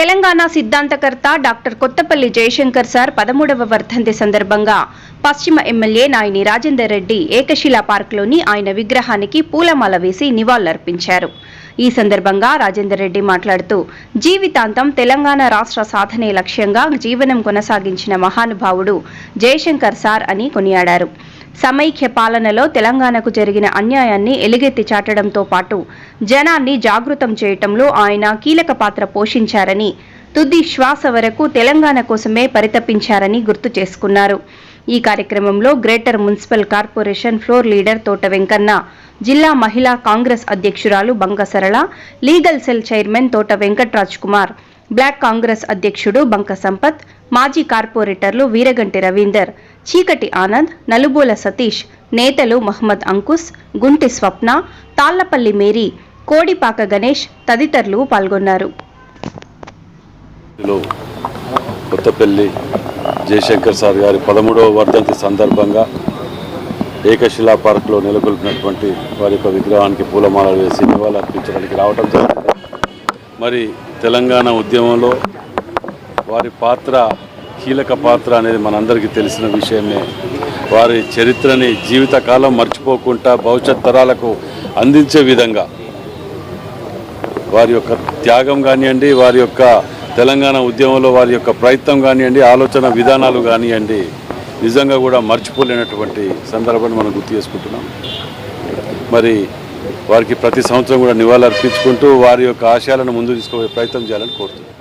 తెలంగాణ సిద్ధాంతకర్త doctor Kothapalli Jayashankar sir పదమూడవ వర్ధంతి సందర్భంగా పశ్చిమ ఎమ్మెల్యే నాయని రాజేందర్ రెడ్డి ఏకశిలా పార్కులోని ఆయన విగ్రహానికి పూలమాల వేసి నివాళులర్పించారు. ఈ సందర్భంగా రాజేందర్ రెడ్డి మాట్లాడుతూ జీవితాంతం తెలంగాణ రాష్ట్ర సాధనే లక్ష్యంగా జీవనం కొనసాగించిన మహానుభావుడు జయశంకర్ సార్ అని కొనియాడారు. సమైక్య పాలనలో తెలంగాణకు జరిగిన అన్యాయాన్ని ఎలుగెత్తి చాటడంతో పాటు జనాన్ని జాగృతం చేయటంలో ఆయన కీలక పాత్ర పోషించారని తుది శ్వాస వరకు తెలంగాణ కోసమే పరితపించారని గుర్తు చేసుకున్నారు. ఈ కార్యక్రమంలో greater municipal corporation floor leader Thota Venkanna జిల్లా మహిళా కాంగ్రెస్ అధ్యక్షురాలు బంగసరళ లీగల్ సెల్ చైర్మన్ తోట వెంకట్రాజ్ కుమార్ బ్లాక్ కాంగ్రెస్ అధ్యక్షుడు బంక సంపత్ మాజీ కార్పొరేటర్లు వీరగంటి రవీందర్ చీకటి ఆనంద్ నలుబోల సతీష్ నేతలు మహమ్మద్ అంకుస్ గుంటి స్వప్న తాళ్ళపల్లి మేరీ కోడిపాక గణేష్ తదితరులు పాల్గొన్నారు. కొత్తపల్లి జయశంకర్ సార్ గారి పదమూడవ వర్ధంతి సందర్భంగా ఏకశిలా పార్క్లో నెలకొల్పినటువంటి వారి యొక్క విగ్రహానికి పూలమాలలు వేసి నివాళులు అర్పించడానికి రావడం జరిగింది. మరి తెలంగాణ ఉద్యమంలో వారి పాత్ర కీలక పాత్ర అనేది మనందరికీ తెలిసిన విషయమే. వారి చరిత్రని జీవితకాలం మర్చిపోకుండా భవిష్యత్ తరాలకు అందించే విధంగా వారి యొక్క త్యాగం కానివ్వండి వారి యొక్క తెలంగాణ ఉద్యమంలో వారి యొక్క ప్రయత్నం కానివ్వండి ఆలోచన విధానాలు కానివ్వండి నిజంగా కూడా మర్చిపోలేనటువంటి సందర్భాన్ని మనం గుర్తు చేసుకుంటున్నాం. మరి వారికి ప్రతి సంవత్సరం కూడా నివాళులు అర్పించుకుంటూ వారి యొక్క ఆశయాలను ముందు తీసుకుపోయే ప్రయత్నం చేయాలని కోరుతున్నాను